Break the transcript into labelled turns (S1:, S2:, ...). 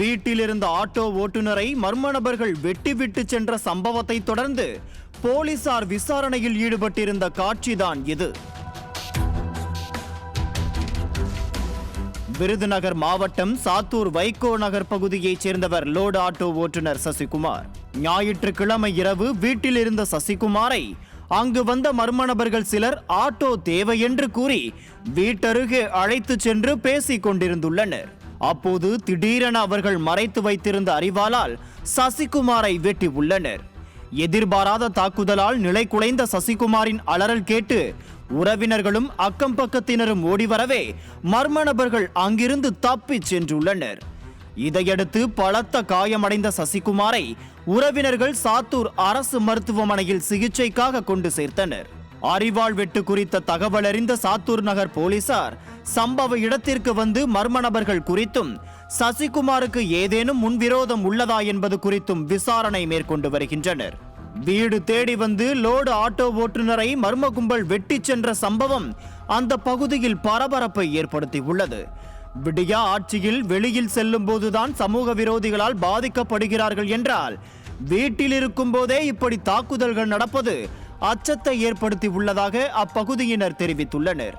S1: வீட்டில் இருந்த ஆட்டோ ஓட்டுநரை மர்ம நபர்கள் வெட்டிவிட்டு சென்ற சம்பவத்தை தொடர்ந்து போலீசார் விசாரணையில் ஈடுபட்டிருந்த காட்சிதான் இது. விருதுநகர் மாவட்டம் சாத்தூர் வைகோ நகர் பகுதியைச் சேர்ந்தவர் லோடு ஆட்டோ ஓட்டுநர் சசிகுமார். ஞாயிற்றுக்கிழமை இரவு வீட்டில் இருந்த சசிகுமாரை அங்கு வந்த மர்ம நபர்கள் சிலர் ஆட்டோ தேவை என்று கூறி வீட்டருகே அழைத்துச் சென்று பேசிக் கொண்டிருந்துள்ளனர். அப்போது திடீரென அவர்கள் மறைத்து வைத்திருந்த அறிவாளால் சசிகுமாரை வெட்டி உள்ளனர். எதிர்பாராத தாக்குதலால் நிலை குலைந்த சசிகுமாரின் அலறல் கேட்டு உறவினர்களும் அக்கம் பக்கத்தினரும் ஓடிவரவே மர்ம நபர்கள் அங்கிருந்து தப்பிச் சென்றுள்ளனர். இதையடுத்து பலத்த காயமடைந்த சசிகுமாரை உறவினர்கள் சாத்தூர் அரசு மருத்துவமனையில் சிகிச்சைக்காக கொண்டு சேர்த்தனர். அறிவாள் வெட்டு குறித்த தகவல் அறிந்த சாத்தூர் நகர் போலீசார் சம்பவ இடத்திற்கு வந்து மர்ம நபர்கள் குறித்தும் சசிகுமாருக்கு ஏதேனும் முன்விரோதம் உள்ளதா என்பது குறித்தும் விசாரணை மேற்கொண்டு வருகின்றனர். வீடு தேடி வந்து லோடு ஆட்டோ ஓட்டுநரை மர்ம கும்பல் வெட்டிச் சென்ற சம்பவம் அந்த பகுதியில் பரபரப்பை ஏற்படுத்தியுள்ளது. விடியா ஆட்சியில் வெளியில் செல்லும் போதுதான் சமூக விரோதிகளால் பாதிக்கப்படுகிறார்கள் என்றால் வீட்டில் இருக்கும் போதே இப்படி தாக்குதல்கள் நடப்பது அச்சத்தை ஏற்படுத்தி உள்ளதாக அப்பகுதியினர் தெரிவித்துள்ளனர்.